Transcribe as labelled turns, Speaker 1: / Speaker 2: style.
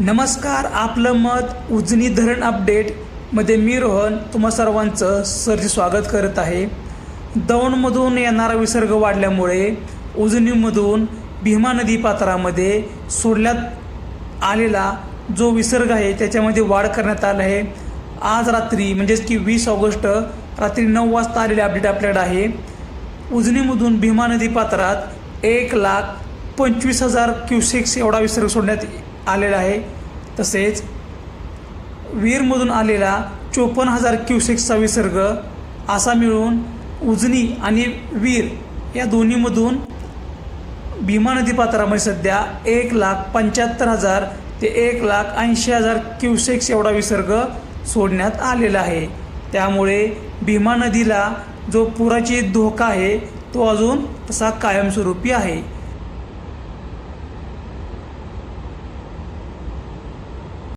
Speaker 1: नमस्कार आपलं मत उजनी धरण अपडेटमध्ये मी रोहन तुम्हा सर्वांचं सरचे स्वागत करत आहे. दौंडमधून येणारा विसर्ग वाढल्यामुळे उजनीमधून भीमा नदी पात्रामध्ये सोडण्यात आलेला जो विसर्ग आहे त्याच्यामध्ये वाढ करण्यात आला आहे. आज रात्री म्हणजेच की वीस ऑगस्ट रात्री नऊ वाजता आलेले अपडेट आपल्याकडे आहे. उजनीमधून भीमा नदी पात्रात एक लाख पंचवीस हजार क्युसेक्स एवढा विसर्ग सोडण्यात आलेला आहे. तसेच वीरमधून आलेला चोपन्न हजार क्युसेक्सचा विसर्ग असा मिळून उजनी आणि वीर या दोन्हीमधून भीमा नदी पात्रामध्ये सध्या एक लाख पंच्याहत्तर हजार ते एक लाख ऐंशी हजार क्युसेक्स एवढा विसर्ग सोडण्यात आलेला आहे. त्यामुळे भीमा नदीला जो पुराची धोका आहे तो अजून तसा कायमस्वरूपी आहे.